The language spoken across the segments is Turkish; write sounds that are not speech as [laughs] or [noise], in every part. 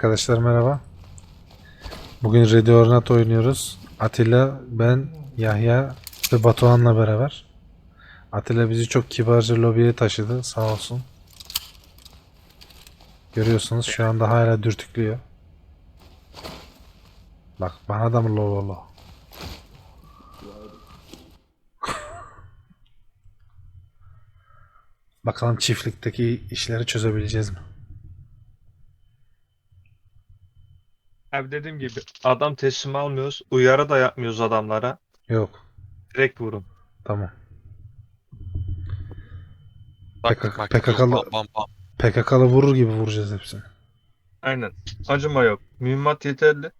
Arkadaşlar merhaba. Bugün Ready or Not oynuyoruz. Atilla, ben, Yahya ve Batuhan'la beraber. Atilla bizi çok kibarca lobiye taşıdı sağ olsun. Görüyorsunuz şu anda hala dürtüklüyor. Bak bana da mı lo lo? [laughs] Bakalım çiftlikteki işleri çözebileceğiz mi? Abi dediğim gibi adam teslim almıyoruz. Uyarı da yapmıyoruz adamlara. Yok. Direkt vurun. Tamam. Tak, PKK PKK'lı bam, bam, bam. PKK'lı vurur gibi vuracağız hepsini. Aynen. Acıma yok. Mühimmat yeterli.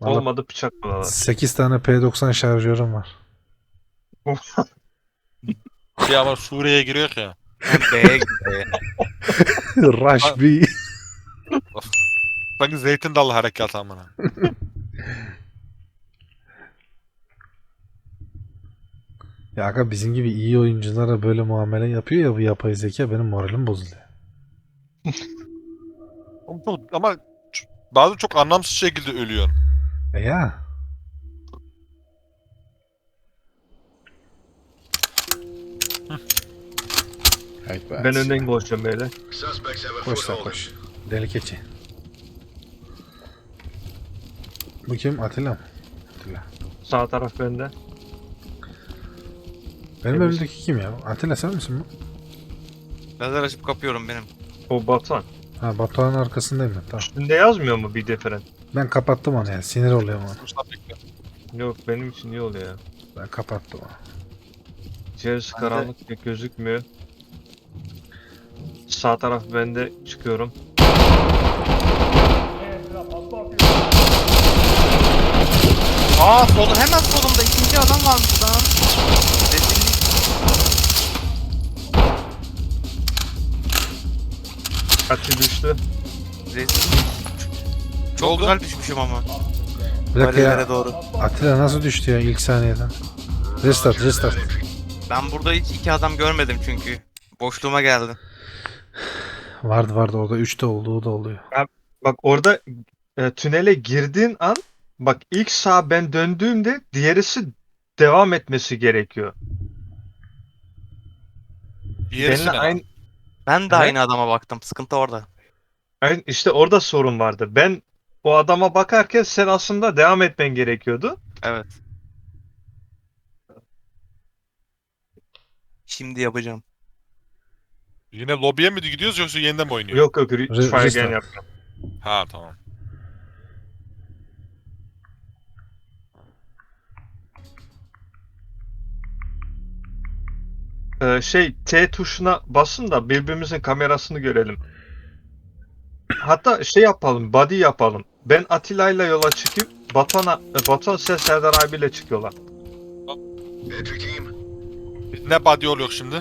Valla Olmadı bıçak bulalar. 8 tane P90 şarjörüm var. Şey ama Suriye'ye giriyor ya. B'ye gidiyor. Rush B. Sanki zeytin dalı harekat amına. [laughs] Ya aga bizim gibi iyi oyunculara böyle muamele yapıyor ya bu yapay zeka benim moralim bozuluyor. [laughs] Ama çok- Ama ç- bazı çok anlamsız şekilde ölüyorsun. E ya. Evet, Ben önden koşuyorum böyle. Koş sen koş. Deli keçi. Bu kim? Atilla mı? Atilla. Sağ taraf bende. Benim Temiz. önümdeki kim ya? Atilla sen misin bu? Lazer açıp kapıyorum benim. O Batuhan. Ha Batuhan'ın arkasındayım ben. Tamam. Üstünde yazmıyor mu bir diferent? Ben kapattım onu ya. Sinir oluyorum ona. Mustafa. Yok benim için iyi oluyor ya. Ben kapattım onu. İçerisi Ben de- karanlık pek gözükmüyor. Sağ taraf bende çıkıyorum. Aa solu hemen solumda ikinci adam varmış lan. Rezillik. Kaçı düştü. Rezillik. Çok oldu? güzel düşmüşüm ama. Bir dakika ya. Doğru. Atilla nasıl düştü ya ilk saniyeden? Restart restart. Ben burada hiç iki adam görmedim çünkü. Boşluğuma geldi. Vardı vardı orada 3'te olduğu da oluyor. Bak orada e, tünele girdiğin an bak ilk sağ ben döndüğümde diğerisi devam etmesi gerekiyor. Diğerisi Benimle ne? aynı, Ben de Evet. aynı adama baktım. Sıkıntı orada. aynı işte orada sorun vardı. Ben o adama bakarken sen aslında devam etmen gerekiyordu. Evet. Şimdi yapacağım. Yine lobiye mi gidiyoruz yoksa yeniden mi oynuyor? Yok yok re- restart. yapacağım. Ha tamam. Ee, şey T tuşuna basın da birbirimizin kamerasını görelim. Hatta şey yapalım, body yapalım. Ben Atilla'yla yola çıkayım. Batuhan'a, Batuhan sen Serdar abiyle çıkıyorlar. Ne body oluyor şimdi?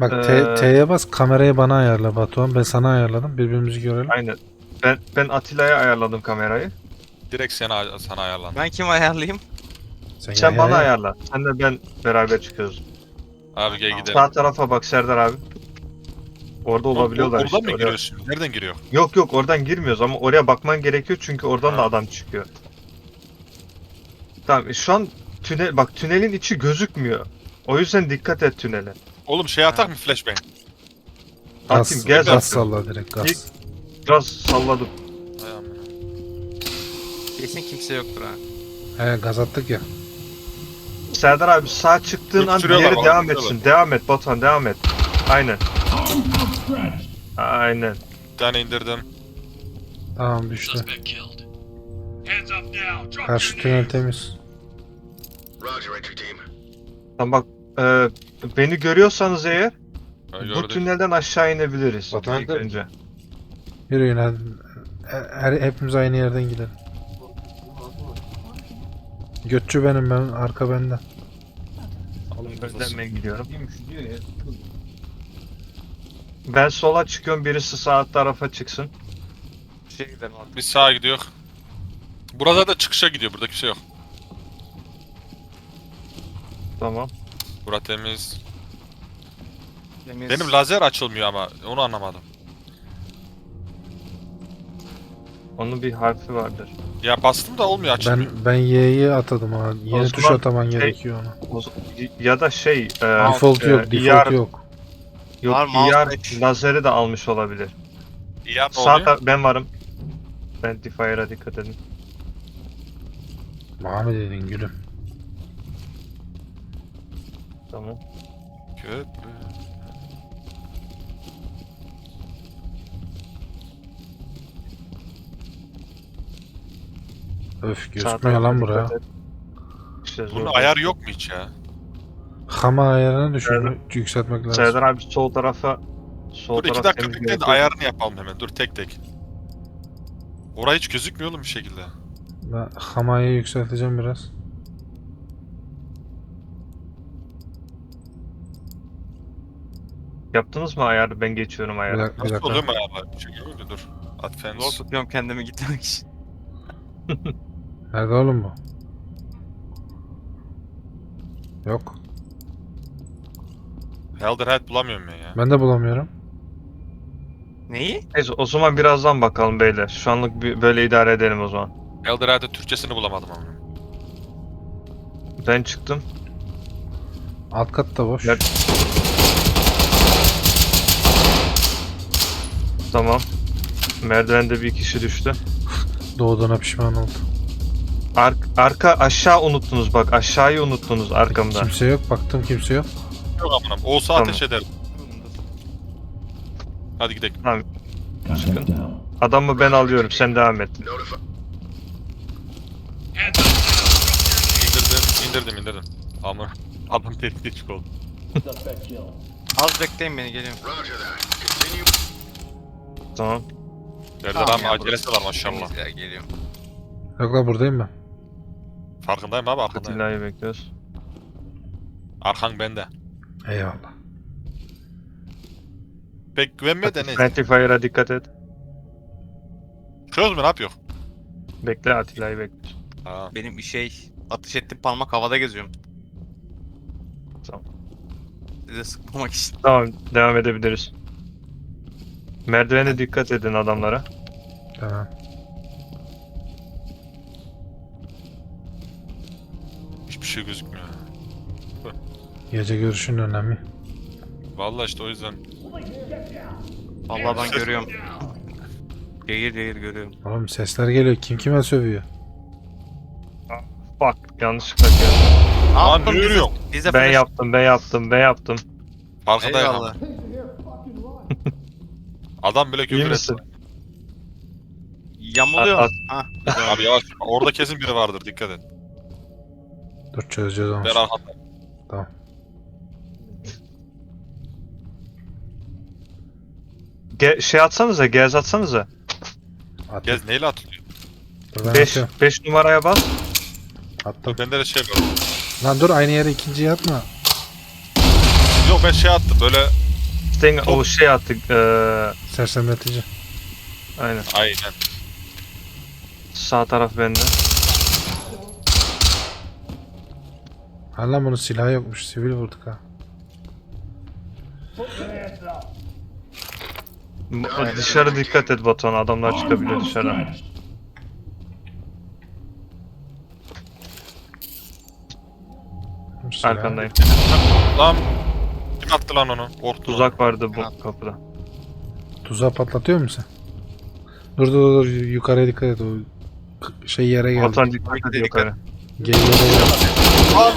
Bak Ee, T- T'ye bas kamerayı bana ayarla Batuhan. Ben sana ayarladım. Birbirimizi görelim. Aynen. Ben ben Atilla'ya ayarladım kamerayı. Direkt sana, sana ayarlan. Ben kim ayarlayayım? Sen, Sen bana ya- ayarla. Sen de ben beraber çıkıyoruz. Abi gel gidelim. Sağ tarafa bak Serdar abi. Orada olabiliyorlar Oradan işte. mı oraya-? Nereden giriyor? Yok yok oradan girmiyoruz ama oraya bakman gerekiyor çünkü oradan da Ha. adam çıkıyor. Tamam şu an tünel bak tünelin içi gözükmüyor. O yüzden dikkat et tünele. Oğlum şey atak mı flashbang? Gaz, Atayım gel gaz zaten. salla direkt gaz. İlk- Biraz salladım. Amına. Kesin kimse yoktur ha. He gaz attık ya. Serdar abi sağ çıktığın an Götürüyorlar, diğeri devam götürüyorlar. etsin. Devam et Batuhan devam et. Aynen. Aynen. Bir tane indirdim. Tamam düştü. Karşı tünel temiz. Tamam bak e, beni görüyorsanız eğer Ha, bu gördük. tünelden aşağı inebiliriz. Batuhan ilk önce. Yürüyün hadi. Her, hepimiz aynı yerden gidelim. Götçü benim ben arka bende. Ben gidiyorum. Ben sola çıkıyorum birisi sağ tarafa çıksın. Şey gidelim abi. Biz sağa gidiyor. Burada da çıkışa gidiyor. Burada kimse yok. Tamam. Bura temiz. Temiz. Benim lazer açılmıyor ama onu anlamadım. Onun bir harfi vardır. Ya bastım da olmuyor açılmıyor. Ben ben Y'yi atadım ha. Yeni O tuş zaman ataman şey- gerekiyor ona. O ya da şey... e, Default e, yok, default ER yok. Yok, Var, mouse ER lazeri de almış olabilir. Ya ne Sağ oluyor? tar- ben varım. Ben Defire'a dikkat edin. Muhammed edin gülüm. Tamam. Köprü. Öf gözükmüyor lan buraya. İşte Bunun zor. ayarı yok mu hiç ya? Hama ayarını. Serdar- Yükseltmek lazım. Serdar abi sol tarafa sol Dur iki dakika bekleyin de ayarını yapalım hemen. Dur tek tek. Orayı hiç gözükmüyor oğlum bir şekilde. Ben Hama'yı yükselteceğim biraz. Yaptınız mı ayarı? Ben geçiyorum Bir ayarı. dakika. Bir Nasıl dakika. oluyor mu ayarlar? Bir şey dur. Advance. Zor tutuyorum kendimi gitmek için. [laughs] Nerede oğlum bu? Yok. Elder Head bulamıyorum ben ya. Ben de bulamıyorum. Neyi? Neyse o zaman birazdan bakalım beyler. Şu anlık böyle idare edelim o zaman. Elder Head'in Türkçesini bulamadım ama. Ben çıktım. Alt kat da boş. Gel. Tamam. Merdivende bir kişi düştü. Doğduğuna pişman oldu. Ar- arka aşağı unuttunuz bak aşağıyı unuttunuz arkamda. Kimse yok. Baktım kimse yok. Yok amınam. Olsa Tamam. ateş ederim. Hadi gidelim. Çıkın. Adamı ben alıyorum sen devam et. İndirdim, indirdim, indirdim. Ama adam tehdit çık oldu. Az bekleyin beni geliyorum. Tamam. Serdar Tamam abi ya, acelesi var maşallah. temiz ya, geliyorum. Yok lan buradayım ben. Farkındayım abi arkandayım. Atilla'yı bekliyoruz. Arkan bende. Eyvallah. Pek güvenme de neyse. Friendly Fire'a dikkat et. Çöz mü ne yapıyor? Bekle Atilla'yı bekliyoruz. Ha. Benim bir şey atış ettim parmak havada geziyorum. Tamam. Size sıkmamak için. Tamam devam edebiliriz. Merdivene dikkat edin adamlara. Tamam. Hiçbir şey gözükmüyor. [laughs] Gece görüşün önemli. Vallahi işte o yüzden. Vallahi ben görüyorum. Cayır cayır görüyorum. Oğlum sesler geliyor. Kim kime sövüyor? Bak yanlışlıkla geldi. Yaptın ne bize? Ben yaptım ben yaptım ben yaptım. Farkındayım Eyvallah. ama. Adam bile İyi küfür etti. misin? Yamuluyor. At- Ha. Abi yavaş. Orada kesin biri vardır dikkat et. Dur çözeceğiz onu. Ben arkanda. Tamam. Ge- şey atsanıza gez atsanıza. At. Gez neyle atılıyor? Dur ben 5 atıyorum. 5 numaraya bas. Attım. Bende de şey var. Lan dur aynı yere ikinciyi atma. Yok ben şey attım böyle. Sting o şey attık. Eee Sersemletici. aynen. Aynen. Sağ taraf bende. Ha lan bunun silahı yokmuş. Sivil vurduk ha. Dışarı dikkat et Batuhan adamlar çıkabilir dışarı. Bu silah. Arkandayım. Lan kim attı lan onu? Korktu. Tuzak vardı bu kapıda. Tuzağı patlatıyor musun? Dur dur dur yukarıya dikkat et o k- şey yere geldi. Batuhan dikkat et yukarı. Gel yere geldi. Lan!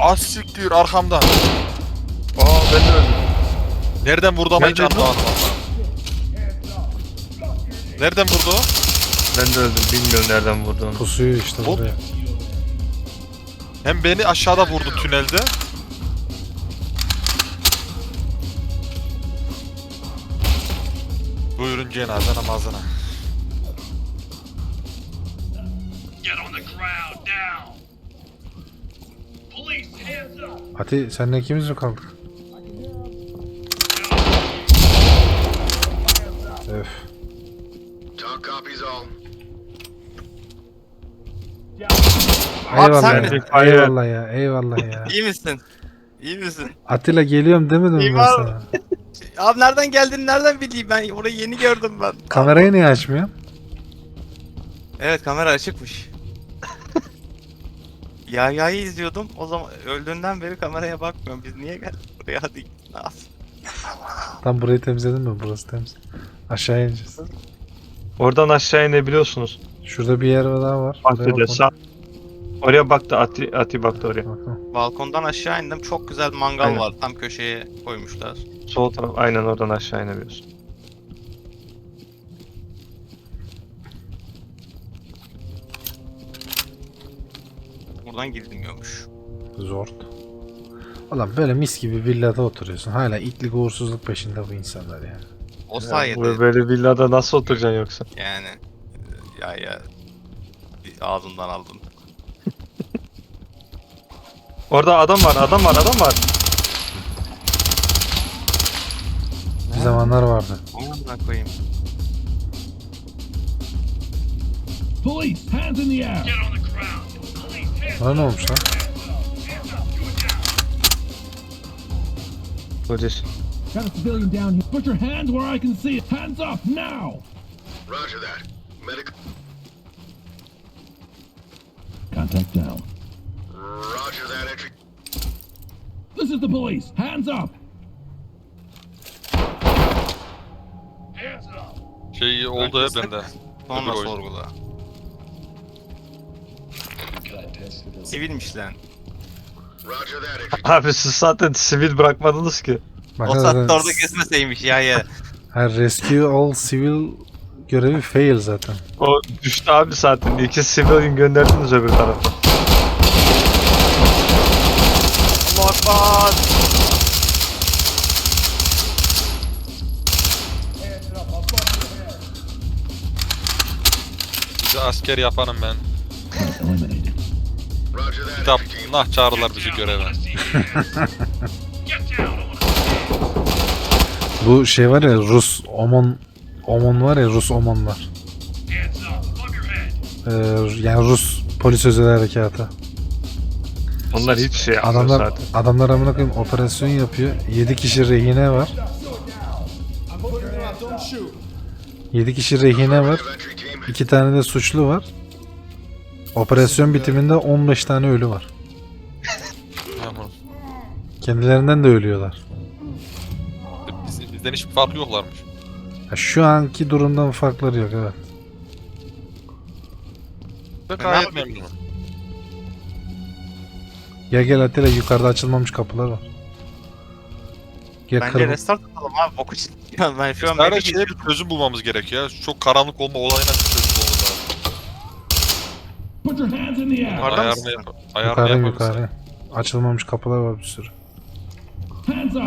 Az siktir arkamdan. Aa ben de öldüm. Nereden vurdu ama hiç Nereden anlamadım valla. Nereden vurdu o? Ben de öldüm. Bilmiyorum nereden vurduğunu. Pusuyu işte Hop. buraya. Hem beni aşağıda vurdu tünelde. Buyurun cenaze namazına. Ati senle ikimiz mi kaldık? Öf. Talk copies all. Eyvallah sen ya. misin? Eyvallah ya. Eyvallah ya. [laughs] İyi misin? İyi misin? Atilla geliyorum demedim mi ben sana? Abi nereden geldin nereden bileyim ben orayı yeni gördüm ben. Kamerayı niye açmıyorsun? Evet kamera açıkmış. Ya yayı izliyordum. O zaman öldüğünden beri kameraya bakmıyorum. Biz niye geldik buraya? Hadi ne yapsın? Tam burayı temizledin mi? Burası temiz. Aşağı ineceğiz. Oradan aşağı inebiliyorsunuz. Şurada bir yer daha var. Oraya Atilla sağ. Oraya baktı Ati, Ati baktı oraya. Bakalım. Balkondan aşağı indim. Çok güzel mangal Aynen. var. Tam köşeye koymuşlar. Sol taraf aynen oradan aşağı inebiliyorsun. Buradan girilmiyormuş. Zor. Ulan böyle mis gibi villada oturuyorsun. Hala itlik uğursuzluk peşinde bu insanlar ya. O sayede bu- böyle villada nasıl oturacaksın yoksa? yani e, ya ya bir ağzımdan aldın. [laughs] Orada adam var, adam var, adam var. Bir zamanlar vardı. Amına koyayım. Police, hands in the air. Get on the Bana ne olmuş lan? Polis. Got a civilian down here. Put your hands where I can see it. Hands up now. Roger that. Medical. Contact down. Roger that entry. This is the police. Hands up. Hands up. Şey oldu ya bende. Sonra sorgula. Sivilmiş lan. Abi siz zaten sivil bırakmadınız ki. Bak O saatte orada gezmeseymiş ya ya. Ha, rescue all civil görevi fail zaten. O düştü abi zaten. İki civilian gönderdiniz öbür tarafa. Allah akbar. Bizi asker yapanım ben. Eliminated. Roger that Kitap entry team. nah çağırırlar bizi göreve. [laughs] Bu şey var ya Rus Omon Omon var ya Rus Omon var. Hands up. Above your head. Ee, yani Rus polis özel harekatı. Onlar hiç şey Adamlar zaten. adamlar amına koyayım operasyon yapıyor. 7 kişi rehine var. 7 kişi rehine var. Affirmative entry team. 2 tane de suçlu var. Operasyon bitiminde 15 tane ölü var. Tamam. Kendilerinden de ölüyorlar. Biz, bizden hiçbir farkı yoklarmış. Ya şu anki durumdan farkları yok evet. Ne gayet memnunum. Gel gel Atilla yukarıda açılmamış kapılar var. Gel Bence restart atalım abi. Boku [laughs] çıkıyor. Ben şu an beni şeye bir çözüm bulmamız gerekiyor. Çok karanlık olma olayına Put your hands in the air. Yukarıda Ayarını, yap ayarını Yukarı yaparız. yukarı. Açılmamış kapılar var bir sürü. Hands up.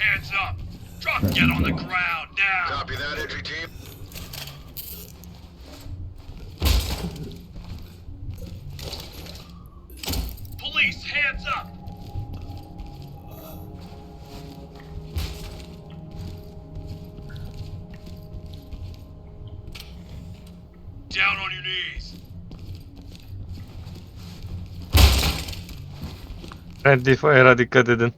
Hands up. Drop. Get on the ground now. Copy that entry team. Police, hands up. Friendly fire'a dikkat edin.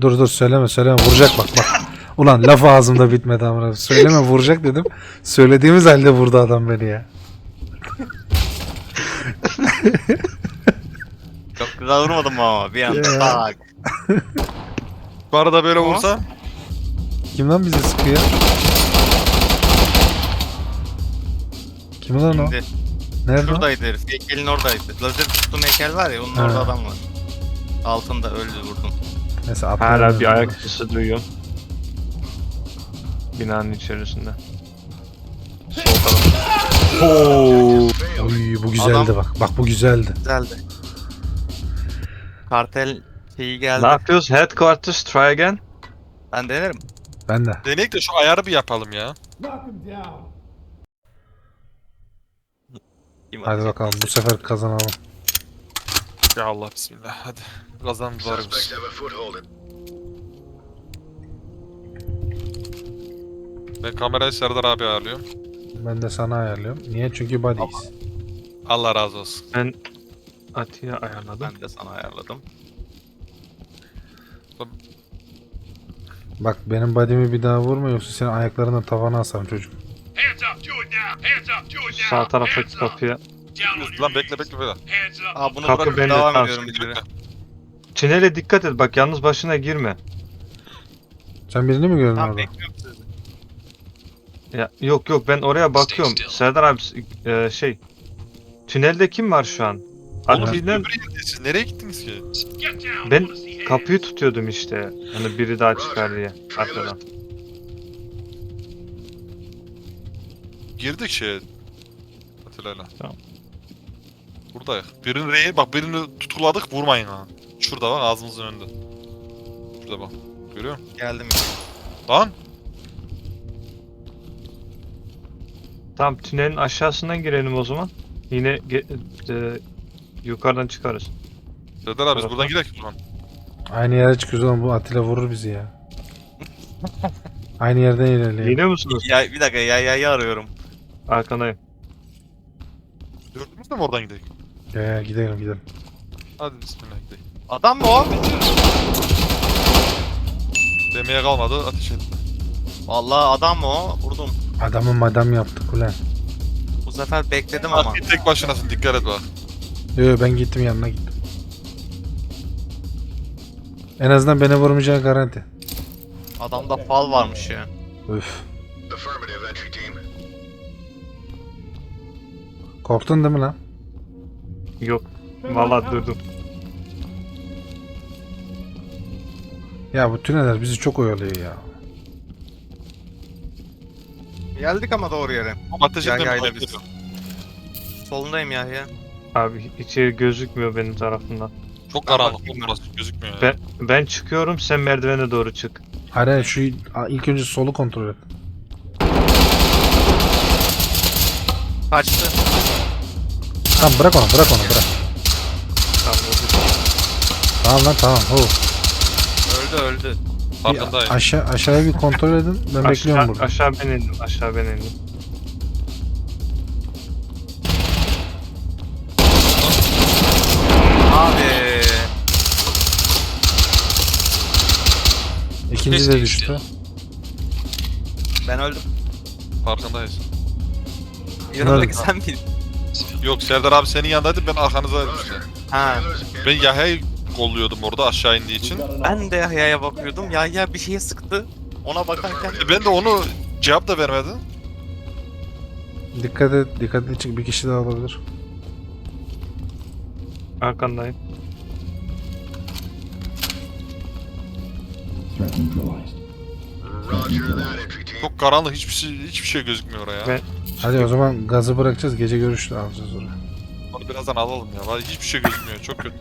Dur dur söyleme söyleme vuracak bak bak. Ulan laf ağzımda bitmedi amına. Söyleme vuracak dedim. Söylediğimiz halde vurdu adam beni ya. Çok güzel vurmadım ama bir anda Ya. tak. Bu arada böyle olsa Kim lan bizi sıkıyor? Kim lan o? Şimdi Nerede? o? şuradaydı herif. Heykelin oradaydı. Lazer tuttuğum heykel var ya onun Ha. orada adam var. Altında öldü vurdum. Neyse atlayalım. Hala bir ayak sesi duyuyorum. Binanın içerisinde. Sol taraf. Oo. Uy bu güzeldi Adam- bak. Bak bu güzeldi. Güzeldi. Kartel şeyi geldi. Ne yapıyoruz? Headquarters try again. Ben denerim. Ben de. deneyek de şu ayarı bir yapalım ya. Kim Hadi atacak? bakalım bu sefer kazanalım. Ya Allah bismillah hadi. Kazandık var Suspects have a foothold. in- Ben kamerayı Serdar abi ayarlıyorum. Ben de sana ayarlıyorum. Niye? Çünkü buddies. Allah razı olsun. Ben Atiye ayarladım. Ben de sana ayarladım. Bak benim body'mi bir daha vurma yoksa senin ayaklarından tavana asarım çocuk. Sağ up. Kapıya. Lan bekle bekle böyle. Aa bunu Kapı bırakıp devam ediyorum bir Tünele dikkat et bak yalnız başına girme. Sen birini mi gördün orada? bekliyorum sizi. Ya yok yok ben oraya bakıyorum. Serdar abi e, şey. Tünelde kim var şu an? Oğlum Abi siz birden- öbür yerde- siz nereye gittiniz ki? Ben kapıyı tutuyordum işte. Hani biri daha çıkar diye arkadan. Girdik şeye. Atilla'yla. Tamam. Buradayız. Birini rehin, bak birini tutukladık vurmayın ha. Şurada bak ağzımızın önünde. Şurada bak. Görüyor musun? Geldim. Lan! Tamam tünelin aşağısından girelim o zaman. Yine ge- e, yukarıdan çıkarız. Serdar abi biz buradan gidelim o zaman. Aynı yere çıkıyoruz oğlum bu Atilla vurur bizi ya. Aynı yerden ilerleyelim. Geliyor musunuz? Ya bir dakika ya ya ya arıyorum. Arkandayım. Gördünüz mü oradan gidelim? Ya, ya gidelim gidelim. Hadi bismillah gidelim. Adam mı o? Demeye kalmadı ateş et. Vallahi adam mı o? Vurdum. Adamı madam yaptık ulan. Bu sefer bekledim ama. Abi tek başınasın dikkat et bak. Yo, ben gittim yanına gittim. En azından beni vurmayacağı garanti. Adamda fal varmış ya. Team. Korktun değil mi lan? Yok. Vallahi durdum. Ya bu tüneller bizi çok oyalıyor ya. Geldik ama doğru yere. Ama ateş Ya, etmeyin. ya, bak, biz. Solundayım ya ya. Abi içeri gözükmüyor benim tarafımdan. Çok Ben karanlık bakayım burası gözükmüyor ya. Ben, ben çıkıyorum sen merdivene doğru çık. Hayır hayır, şu ilk önce solu kontrol et. Kaçtı. Tamam bırak onu bırak onu bırak. Tamam, o Tamam lan tamam. Ho. Öldü öldü. Bir Farkındayım. aşağı, aşağıya bir kontrol edin. Ben bekliyorum aşağı, burada. aşağı ben indim. Aşağı ben indim. Abi. İkinci de düştü. Ben öldüm. Farkındayız. Yanımdaki sen miydin? Yok Serdar abi senin yanındaydı ben arkanıza düştüm. Ha. Ben Yahya'yı kolluyordum orada aşağı indiği için. Ben de Yahya'ya bakıyordum. Yahya bir şeye sıktı. Ona bakarken E ben de onu cevap da vermedim. Dikkat et. Dikkatli çık. Bir kişi daha olabilir. Arkandayım. Çok karanlık hiçbir şey hiçbir şey gözükmüyor oraya. Ben- Hadi o zaman gazı bırakacağız. Gece görüşü alacağız oraya. Onu birazdan alalım ya. Vallahi hiçbir şey gözükmüyor. Çok kötü.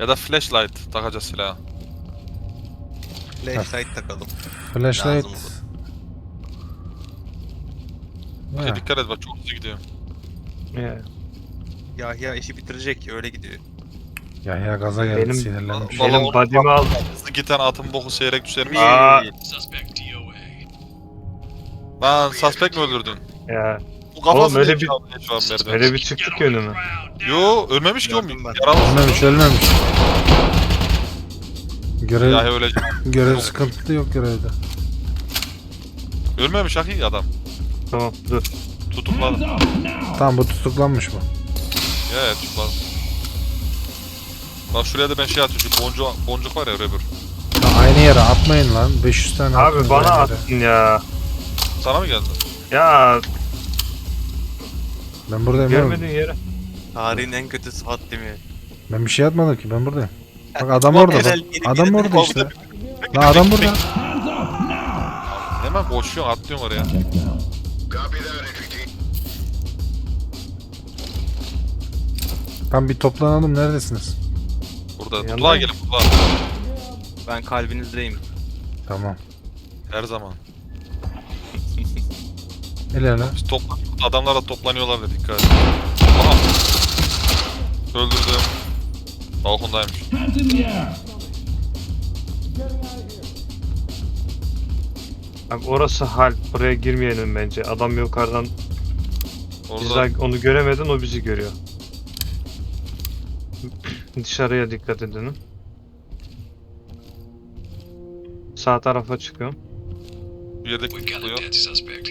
Ya da flashlight takacağız silaha. flashlight takalım. Flashlight. Lazım Ya, Şey, dikkat et bak çok hızlı gidiyor. Ya, Yahya işi bitirecek öyle gidiyor. ya ya gaza geldi Benim- sinirlenmiş. Benim body'mi al. Hızlı giden atın boku seyrek. Suspect DOA. Lan suspect mi öldürdün? Ya Bu kafası Oğlum, öyle değil bir- şu an- merdiven. öyle bir çıktık. Down. Yo ölmemiş ki o Gördüm ben. Yaralı. Ölmemiş ölmemiş. Görev, Ya öyle görev sıkıntı yok görevde. ölmemiş haki adam. Tamam dur. Tutukladı. Tamam bu tutuklanmış. Ya evet tutukladı. Bak şuraya da ben şey atıyorum. şu Boncuk, boncuk var ya röbür. Ya aynı yere atmayın lan. 500 tane Abi atıyoruz bana aynı yere. attın ya. Sana mı geldi? Ya Ben buradayım oğlum. görmediğin yere. Tarihin en kötü saat değil mi? Ben bir şey atmadım ki ben buradayım. Bak adam orada bak. Adam orada işte. Lan adam burada. Hemen boşluyorsun atlıyorsun oraya. Tam bir toplanalım neredesiniz? Burada. Yandan Tutulağa mı? gelin tutulağa. Ben kalbinizdeyim. Tamam. Her zaman. İlerle. Biz toplan adamlar da toplanıyorlar da dikkat et. Aha. Öldürdüm. Balkondaymış. Abi orası hal. Oraya girmeyelim bence. Adam yukarıdan biz Orada daha onu göremedin o bizi görüyor. [clears throat] Dışarıya dikkat edin. Sağ tarafa çıkıyorum. Bir yerde We got a tutukluyor. dead suspect here.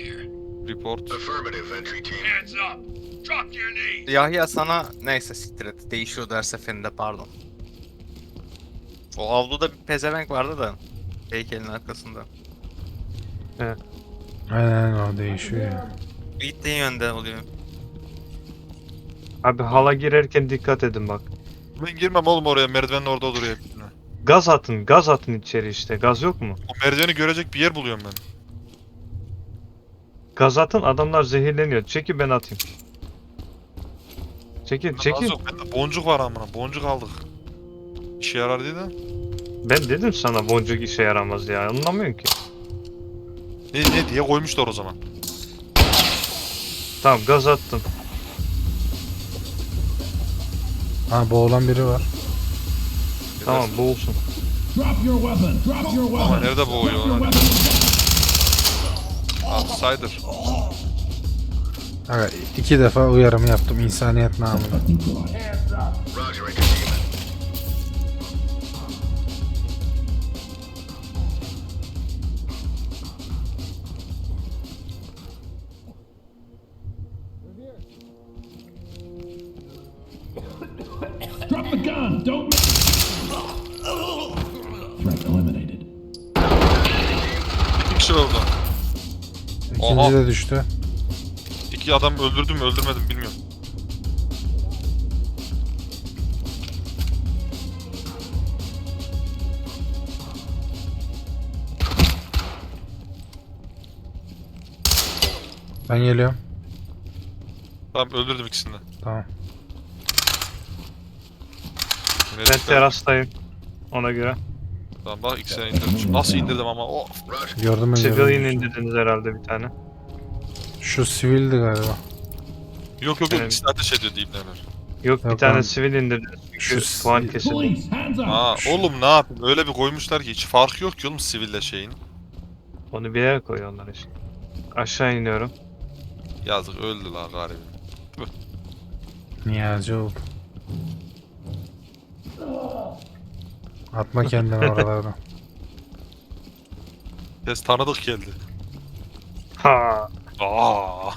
Report. Affirmative, entry team. Hands up. Drop to your knees. Yahya sana neyse siktir et. Değişiyordu her seferinde pardon. O avluda bir pezevenk vardı da. Heykelin arkasında. Aynen aynen o değişiyor ya. Gittiğin yönde oluyor. Abi hala girerken dikkat edin bak. Ben girmem oğlum oraya merdivenin orada duruyor. hepsine. Gaz atın, gaz atın içeri işte. Gaz yok mu? O merdiveni görecek bir yer buluyorum ben. Gaz atın adamlar zehirleniyor. Çekil ben atayım. Çekil, çekil. yok bende boncuk var amına. Boncuk aldık. İşe yarar dedi. Ben dedim sana boncuk işe yaramaz ya. Anlamıyorsun ki. Ne ne diye koymuşlar o zaman. Tamam gaz attım. Ha boğulan biri var. Tamam boğulsun. Drop your weapon. Drop your weapon. Ama nerede boğuyor lan? Outsider. Aga iki defa uyarımı yaptım insaniyet namına. Oha. de düştü. İki adam öldürdüm mü öldürmedim bilmiyorum. Ben geliyorum. Tamam öldürdüm ikisini de. Tamam. Ben terastayım. Ona göre. Tamam bak ikisini indirdim. Nasıl indirdim ama o Roger. Gördüm ben Civilian gördüm. indirdiniz herhalde bir tane. Şu sivildi galiba. Yok yok yok Evet. ikisi de ateş ediyor neler. Yok bir tane lan. sivil indirdiniz. Çünkü Şu puan si- kesildi. Police, hands up. Aa oğlum ne yapayım öyle bir koymuşlar ki hiç farkı yok ki oğlum siville şeyin. Onu bir yere koyuyorlar işte. Aşağı iniyorum. Yazık öldü la garibi. Niyazi oldu. Atma kendini [laughs] oralardan. Ses tanıdık geldi. Ha. Aa.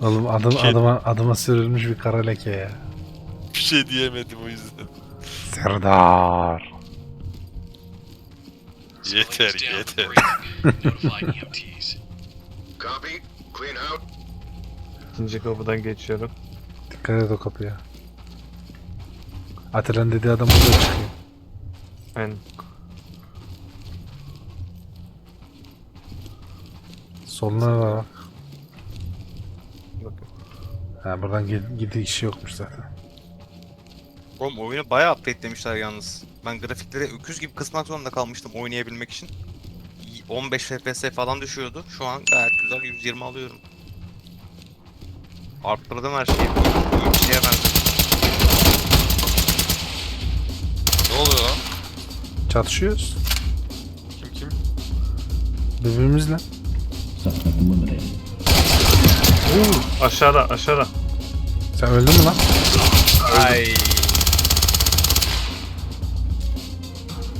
Oğlum adım, Şey- adıma, adıma sürülmüş bir kara leke ya. Bir şey diyemedim o yüzden. Serdar. Yeter yeter. [laughs] Copy. Clean out. İkinci kapıdan geçiyorum. Dikkat et o kapıya. Atilla'nın dediği adam burada çıkıyor. Aynen. Soluna var bak. Bakın. Ha buradan gid gidiş yokmuş zaten. Oğlum oyunu bayağı updatelemişler yalnız. Ben grafikleri öküz gibi kısmak zorunda kalmıştım oynayabilmek için. 15 FPS falan düşüyordu. Şu an gayet güzel 120 alıyorum. Arttırdım her şeyi. Oyun bir şeye benziyor. Ne oluyor lan? Çatışıyoruz. Kim kim? Birbirimizle. Suspect eliminated. Aşağıda aşağıda. Sen öldün mü lan? Ay.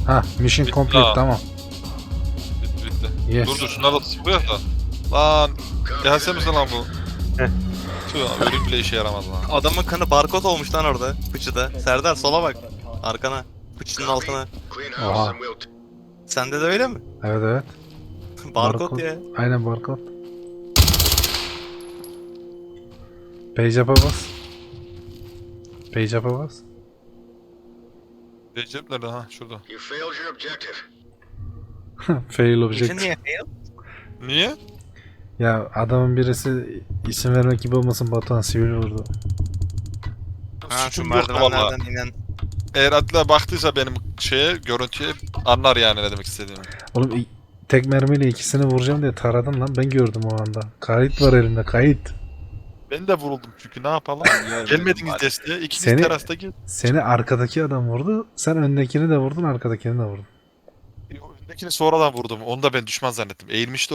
Ha mission Bitti complete ha. tamam. Bitti bitti. Yes. Dur dur şunları da tutuyor da. Lan gelse misin lan bu? Heh. Tüh ölüm bile işe yaramadı lan. Adamın kanı barkod olmuş lan orada. Fıçıda. Serdar sola bak. Arkana. Fıçının altına. Oha. Sende de öyle mi? Evet evet. Barkod ya. Aynen barkod. Page up'a bas. Page up'a bas. Recep nerede ha şurada. You failed your objective. [laughs] Fail object. niye fail? Niye? Ya adamın birisi isim vermek gibi olmasın Batuhan sivil vurdu. Ha şu Suçum yok valla. merdivenlerden inen. Eğer Atilla baktıysa benim şeye görüntüye anlar yani ne demek istediğimi. Oğlum i- tek mermiyle ikisini vuracağım diye taradım lan ben gördüm o anda. Kayıt var elimde kayıt. Ben de vuruldum çünkü ne yapalım? [laughs] Gelmediniz desteğe. İkiniz Seni- terasta gel. Seni arkadaki adam vurdu. Sen öndekini de vurdun arkadakini de vurdun. Öndekini sonradan vurdum. Onu da ben düşman zannettim. Eğilmişti